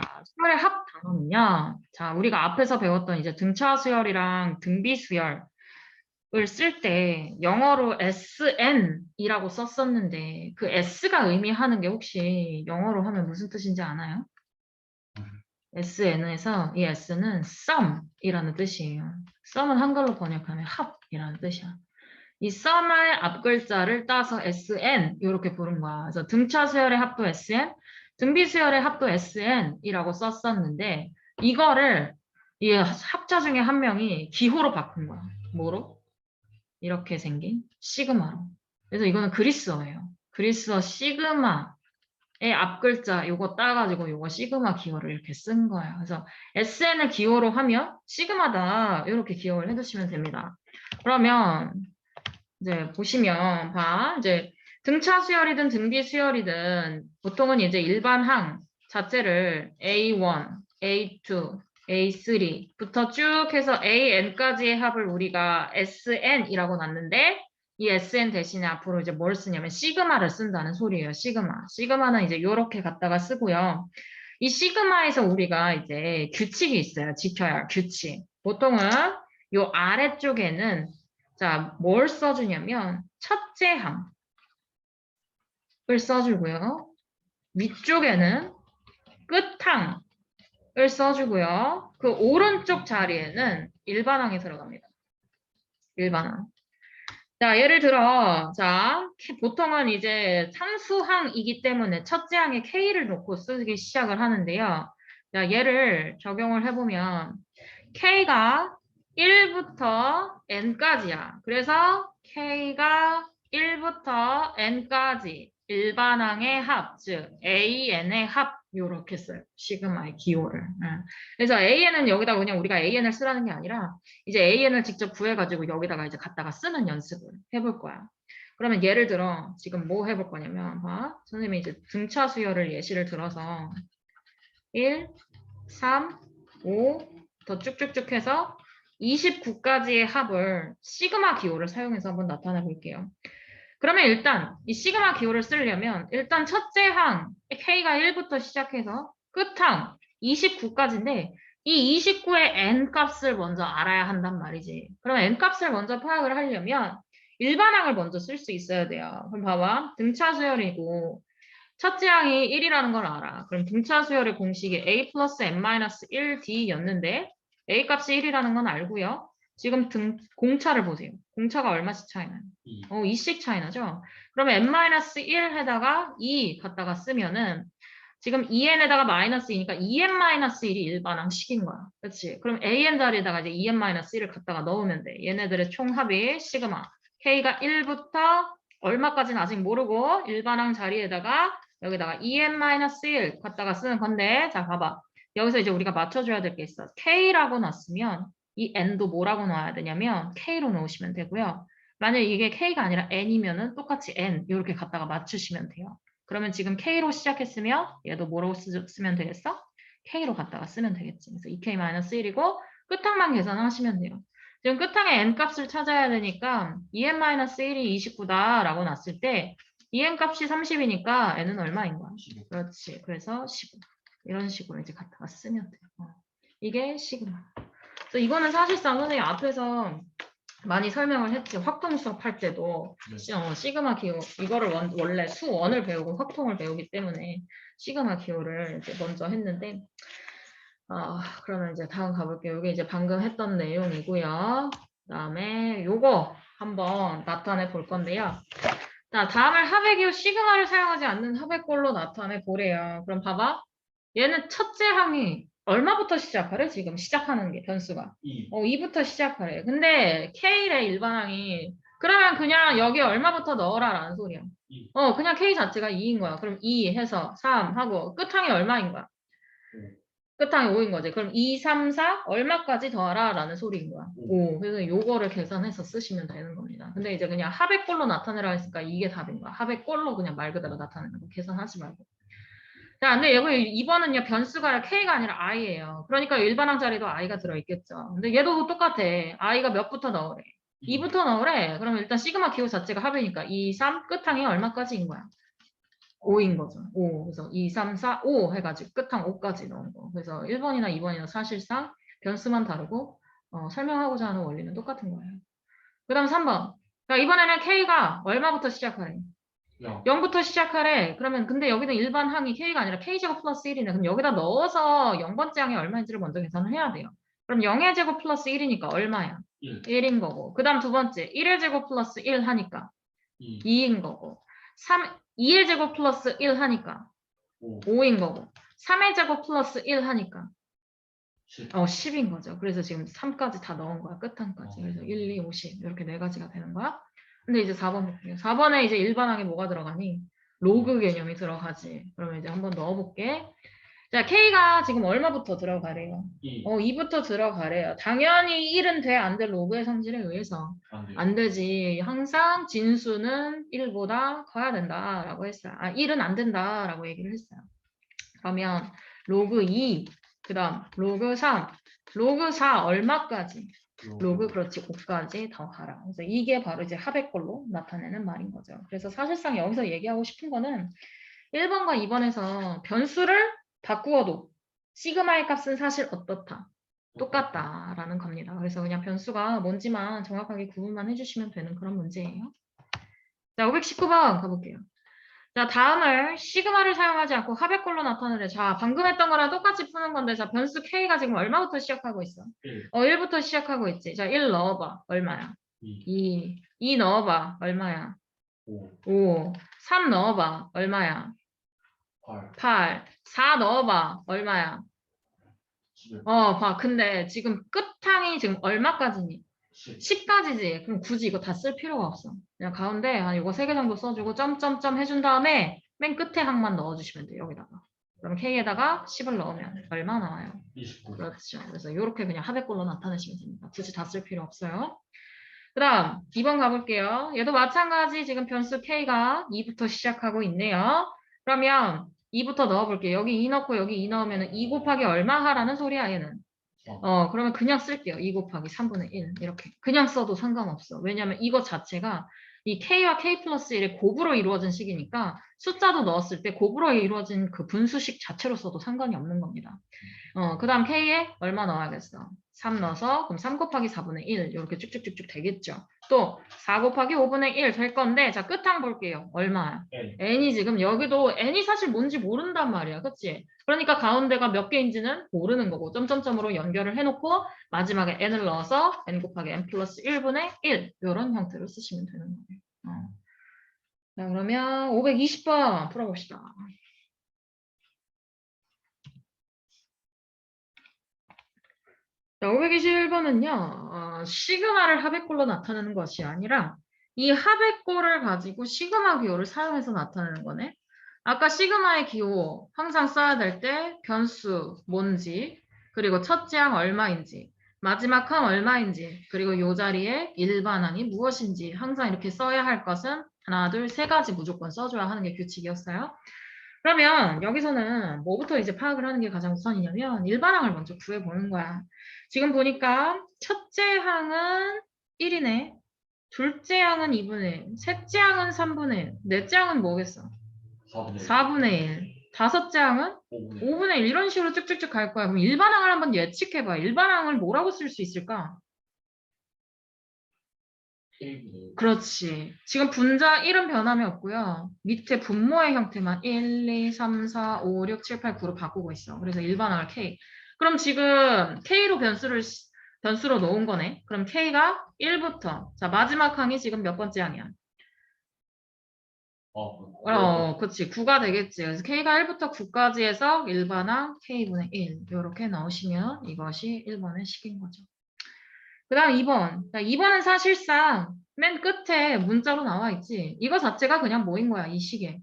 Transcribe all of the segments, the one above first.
자, 수열의 합 단어는요. 자, 우리가 앞에서 배웠던 이제 등차 수열이랑 등비 수열 을 쓸 때 영어로 SN이라고 썼었는데 그 S가 의미하는 게 혹시 영어로 하면 무슨 뜻인지 아나요? SN에서 이 S는 sum이라는 뜻이에요. sum은 한글로 번역하면 합이라는 뜻이야. 이 sum의 앞글자를 따서 SN 이렇게 부른 거야. 그래서 등차 수열의 합도 SN, 등비 수열의 합도 SN이라고 썼었는데 이거를 이 합자 중에 한 명이 기호로 바꾼 거야. 뭐로? 이렇게 생긴 시그마로. 그래서 이거는 그리스어예요. 그리스어 시그마의 앞글자 요거 따가지고 요거 시그마 기호를 이렇게 쓴 거예요. 그래서 SN을 기호로 하면 시그마다 이렇게 기억을 해두시면 됩니다. 그러면 이제 보시면 봐 이제 등차 수열이든 등비 수열이든 보통은 이제 일반 항 자체를 A1, A2, A3부터 쭉 해서 AN까지의 합을 우리가 SN이라고 놨는데 이 SN 대신에 앞으로 이제 뭘 쓰냐면 시그마를 쓴다는 소리예요. 시그마. 시그마는 이제 요렇게 갖다가 쓰고요. 이 시그마에서 우리가 이제 규칙이 있어요. 지켜야 할 규칙. 보통은 요 아래쪽에는 자, 뭘 써주냐면 첫째 항 을 써주고요. 위쪽에는 끝항을 써주고요. 그 오른쪽 자리에는 일반항이 들어갑니다. 일반항. 자, 예를 들어, 자, 보통은 이제 상수항이기 때문에 첫째 항에 K를 놓고 쓰기 시작을 하는데요. 자, 얘를 적용을 해보면 K가 1부터 n까지야. 그래서 k가 1부터 n까지 일반항의 합, 즉 an의 합 요렇게 써요. 시그마의 기호를. 응. 그래서 an은 여기다 그냥 우리가 an을 쓰라는 게 아니라 이제 an을 직접 구해가지고 여기다가 이제 갖다가 쓰는 연습을 해볼 거야. 그러면 예를 들어 지금 뭐 해볼 거냐면 봐. 선생님이 이제 등차 수열을 예시를 들어서 1, 3, 5 더 쭉쭉쭉 해서 29가지의 합을 시그마 기호를 사용해서 한번 나타내 볼게요. 그러면 일단 이 시그마 기호를 쓰려면 일단 첫째 항 K가 1부터 시작해서 끝항 29까지인데 이 29의 n 값을 먼저 알아야 한단 말이지. 그러면 n 값을 먼저 파악을 하려면 일반항을 먼저 쓸 수 있어야 돼요. 그럼 봐봐. 등차 수열이고 첫째 항이 1이라는 걸 알아. 그럼 등차 수열의 공식이 a 플러스 n-1d였는데 A 값이 1이라는 건 알고요. 지금 등 공차를 보세요. 공차가 얼마씩 차이 나요? 2. 어, 2씩 차이 나죠? 그러면 n-1에다가 2 갖다가 쓰면은 지금 2n에다가 마이너스 2니까 2n-1이 일반항식인 거야. 그렇지? 그럼 an 자리에다가 이제 2n-1을 갖다가 넣으면 돼. 얘네들의 총합이 시그마. k가 1부터 얼마까지는 아직 모르고 일반항 자리에다가 여기다가 2n-1 갖다가 쓰는 건데 자 봐봐. 여기서 이제 우리가 맞춰줘야 될 게 있어. K라고 놨으면 이 N도 뭐라고 넣어야 되냐면 K로 넣으시면 되고요. 만약 이게 K가 아니라 N이면은 똑같이 N 이렇게 갖다가 맞추시면 돼요. 그러면 지금 K로 시작했으면 얘도 뭐로 쓰, 쓰면 되겠어? K로 갖다가 쓰면 되겠지. 그래서 2K-1이고 끝항만 계산하시면 돼요. 지금 끝항의 N 값을 찾아야 되니까 2N-1이 29다라고 놨을 때 2N 값이 30이니까 N은 얼마인 거야? 15. 그렇지. 그래서 15. 이런 식으로 이제 갖다가 쓰면 돼요. 어. 이게 시그마. 그래서 이거는 사실상 선생님 앞에서 많이 설명을 했지. 확통 수업 할 때도 네. 시, 어, 시그마 기호 이거를 원, 원래 수원을 배우고 확통을 배우기 때문에 시그마 기호를 이제 먼저 했는데 아 그러면 이제 다음 가볼게요. 이게 이제 방금 했던 내용이고요. 그다음에 요거 한번 나타내 볼 건데요. 자 다음을 합의 기호 시그마를 사용하지 않는 합의꼴로 나타내 보래요. 그럼 봐봐. 얘는 첫째 항이 얼마부터 시작하래? 지금 시작하는 게 변수가. 2. 어, 2부터 시작하래. 근데 K의 일반항이 그러면 그냥 여기 얼마부터 넣어라 라는 소리야. 이. 어, 그냥 K 자체가 2인 거야. 그럼 2 해서 3 하고 끝항이 얼마인 거야? 끝항이 5인 거지. 그럼 2, 3, 4 얼마까지 더하라 라는 소리인 거야. 오. 5. 그래서 요거를 계산해서 쓰시면 되는 겁니다. 근데 이제 그냥 합의 꼴로 나타내라 했으니까 이게 답인 거야. 합의 꼴로 그냥 말 그대로 나타내는 거. 계산하지 말고. 자, 근데 여기 2번은요, 변수가 K가 아니라 I예요. 그러니까 일반 항 자리도 I가 들어있겠죠. 근데 얘도 똑같아. I가 몇부터 넣으래? 2부터 넣으래. 그럼 일단 시그마 기호 자체가 합이니까 2, 3 끝항이 얼마까지인 거야? 5인 거죠. 5. 그래서 2, 3, 4, 5 해가지고 끝항 5까지 넣은 거. 그래서 1번이나 2번이나 사실상 변수만 다르고 어, 설명하고자 하는 원리는 똑같은 거예요. 그 다음 3번. 자, 이번에는 K가 얼마부터 시작하래? 0. 0부터 시작하래. 그러면 근데 여기는 일반 항이 K가 아니라 K제곱 플러스 1이네. 그럼 여기다 넣어서 0번째 항이 얼마인지를 먼저 계산을 해야 돼요. 그럼 0의 제곱 플러스 1이니까 얼마야? 1. 1인 거고. 그 다음 두 번째 1의 제곱 플러스 1 하니까 2. 2인 거고. 3, 2의 제곱 플러스 1 하니까 5. 5인 거고. 3의 제곱 플러스 1 하니까 10. 어 10인 거죠. 그래서 지금 3까지 다 넣은 거야. 그래서 어. 1, 2, 5, 10 이렇게 네 가지가 되는 거야. 근데 이제 4번 볼게요. 4번에 이제 일반항에 뭐가 들어가니? 로그 개념이 들어가지. 그러면 이제 한번 넣어볼게. 자, K가 지금 얼마부터 들어가래요? 2. 어, 2부터 들어가래요. 당연히 1은 돼, 안 돼, 로그의 성질에 의해서. 안 돼요. 안 되지. 항상 진수는 1보다 커야 된다라고 했어요. 아, 1은 안 된다라고 얘기를 했어요. 그러면 로그 2, 그 다음 로그 3, 로그 4 얼마까지? 로그 그렇지 5까지 더하라. 그래서 이게 바로 이제 합의꼴로 나타내는 말인 거죠. 그래서 사실상 여기서 얘기하고 싶은 거는 1번과 2번에서 변수를 바꾸어도 시그마의 값은 사실 어떻다? 똑같다라는 겁니다. 그래서 그냥 변수가 뭔지만 정확하게 구분만 해주시면 되는 그런 문제예요. 자, 519번 가볼게요. 자, 다음을 시그마를 사용하지 않고 합의꼴로 나타내래. 자, 방금 했던 거랑 똑같이 푸는 건데, 자, 변수 K가 지금 얼마부터 시작하고 있어? 1. 어, 1부터 시작하고 있지. 자, 1 넣어봐. 얼마야? 2. 2. 2 넣어봐. 얼마야? 5. 5. 3 넣어봐. 얼마야? 8. 8. 4 넣어봐. 얼마야? 11. 어, 봐. 근데 지금 끝항이 지금 얼마까지니? 10. 10까지지. 그럼 굳이 이거 다 쓸 필요가 없어. 그냥 가운데 한 이거 세 개 정도 써주고 점점점 해준 다음에 맨 끝에 항만 넣어주시면 돼요. 여기다가. 그럼 K에다가 10을 넣으면 얼마 나와요? 29. 그렇죠. 그래서 이렇게 그냥 합의꼴로 나타내시면 됩니다. 굳이 다 쓸 필요 없어요. 그 다음 2번 가볼게요. 얘도 마찬가지 지금 변수 K가 2부터 시작하고 있네요. 그러면 2부터 넣어볼게요. 여기 2 넣고 여기 2 넣으면 2 곱하기 얼마 하라는 소리야 얘는. 4. 어, 그러면 그냥 쓸게요. 2 곱하기 3분의 1 이렇게. 그냥 써도 상관없어. 왜냐면 이거 자체가 이 K와 K 플러스 1의 곱으로 이루어진 식이니까 숫자도 넣었을 때 곱으로 이루어진 그 분수식 자체로 써도 상관이 없는 겁니다. 어, 그 다음 K에 얼마 넣어야겠어? 3 넣어서 그럼 3 곱하기 4분의 1 이렇게 쭉쭉쭉쭉 되겠죠. 또 4 곱하기 5분의 1 될 건데 자 끝항 볼게요. 얼마야? N. n이 지금 여기도 n이 사실 뭔지 모른단 말이야. 그치? 그러니까 가운데가 몇 개인지는 모르는 거고 점점점으로 연결을 해놓고 마지막에 n을 넣어서 n 곱하기 n 플러스 1분의 1 이런 형태로 쓰시면 되는 거예요. 어. 자 그러면 520번 풀어봅시다. 자, 521번은요, 시그마를 합의꼴로 나타내는 것이 아니라 이 합의꼴을 가지고 시그마 기호를 사용해서 나타내는 거네. 아까 시그마의 기호 항상 써야 될 때 변수 뭔지 그리고 첫째 항 얼마인지 마지막 항 얼마인지 그리고 요 자리에 일반항이 무엇인지 항상 이렇게 써야 할 것은 하나 둘 세 가지 무조건 써줘야 하는 게 규칙이었어요. 그러면 여기서는 뭐부터 이제 파악을 하는 게 가장 우선이냐면 일반항을 먼저 구해보는 거야. 지금 보니까 첫째 항은 1이네. 둘째 항은 2분의 1. 셋째 항은 3분의 1. 넷째 항은 뭐겠어? 4분의 1. 4분의 1. 다섯째 항은 5분의 1. 5분의 1. 이런 식으로 쭉쭉쭉 갈 거야. 그럼 일반항을 한번 예측해봐. 일반항을 뭐라고 쓸 수 있을까? K분의 1. 그렇지. 지금 분자 1은 변함이 없고요. 밑에 분모의 형태만 1, 2, 3, 4, 5, 6, 7, 8, 9로 바꾸고 있어. 그래서 일반항을 K. 그럼 지금 K로 변수를 시- 변수로 놓은 거네. 그럼 K가 1부터 자 마지막 항이 지금 몇 번째 항이야? 어. 어, 그치. 9가 되겠지. 그래서 K가 1부터 9까지 해서 일반항 K분의 1 이렇게 넣으시면 이것이 1번의 식인 거죠. 그 다음 2번. 자, 2번은 사실상 맨 끝에 문자로 나와 있지. 이거 자체가 그냥 뭐인 거야, 이 식의.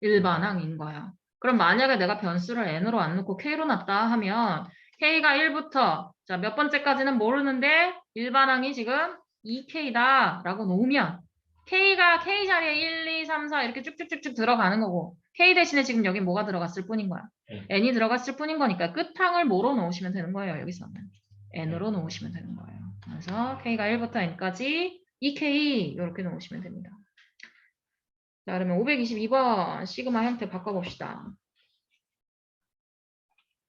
일반항인 거야. 그럼 만약에 내가 변수를 n으로 안 넣고 k로 놨다 하면 k가 1부터 자, 몇 번째까지는 모르는데 일반항이 지금 2k다 라고 놓으면 k가 k 자리에 1, 2, 3, 4 이렇게 쭉쭉쭉쭉 들어가는 거고 k 대신에 지금 여기 뭐가 들어갔을 뿐인 거야. N. n이 들어갔을 뿐인 거니까 끝항을 뭐로 놓으시면 되는 거예요, 여기서는. n으로 놓으시면 되는 거예요. 그래서 k가 1부터 n까지 2k 이렇게 놓으시면 됩니다. 자, 그러면 522번 시그마 형태 바꿔봅시다.